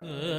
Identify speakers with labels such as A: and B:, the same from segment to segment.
A: Oh.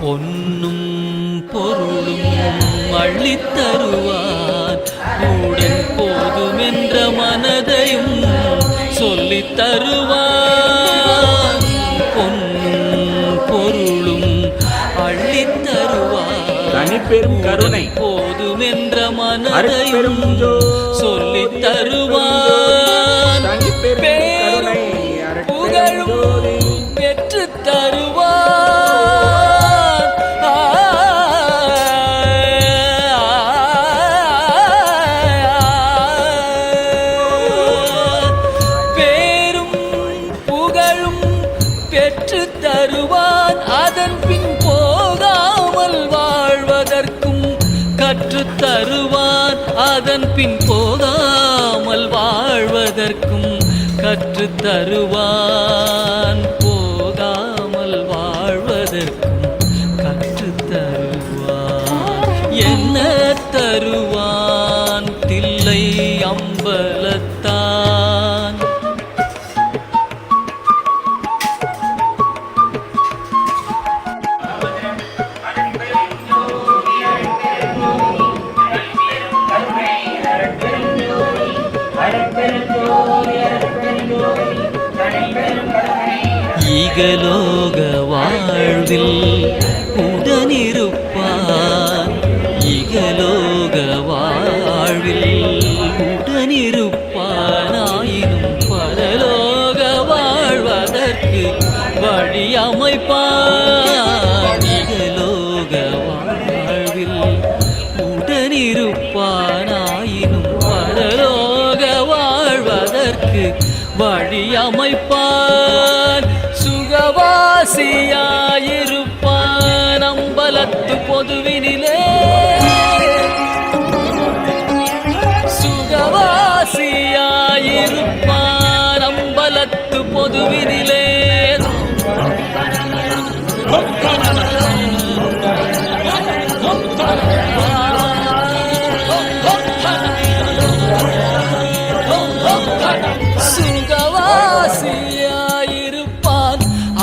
A: பொன்னும் பொருளும் அள்ளித் தருவான் உடன் போதுமென்ற மனதையும் சொல்லித் தருவான் பொன்னும் பொருளும் அள்ளித் தருவான்
B: தனிப்பெரும் கருணை.
A: போதுமென்ற மனதையும்
B: அருட்பெரும் ஜோதி
A: சொல்லித் தருவான் அதன் பின் போகாமல் வாழ்வதற்கும் கற்றுத் தருவான் அதன் பின் போகாமல் வாழ்வதற்கும் கற்றுத் தருவான். ஈகலோக வாழ்வில் உடனிருப்பார். ஈகலோக வாழ்வில் உடனிருப்பானாயினும் பரலோக வாழ்வதற்கு வழி அமைப்பார் ஈகலோக வாழ்வில் உடனிருப்பானாயினும் பரலோக வாழ்வதற்கு வழி அமைப்பான் சுகவாசியாயிருப்பான் அம்பலத்து பொதுவினிலே.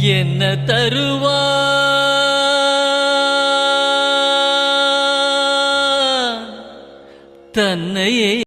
A: என்ன தருவா? தன்னையே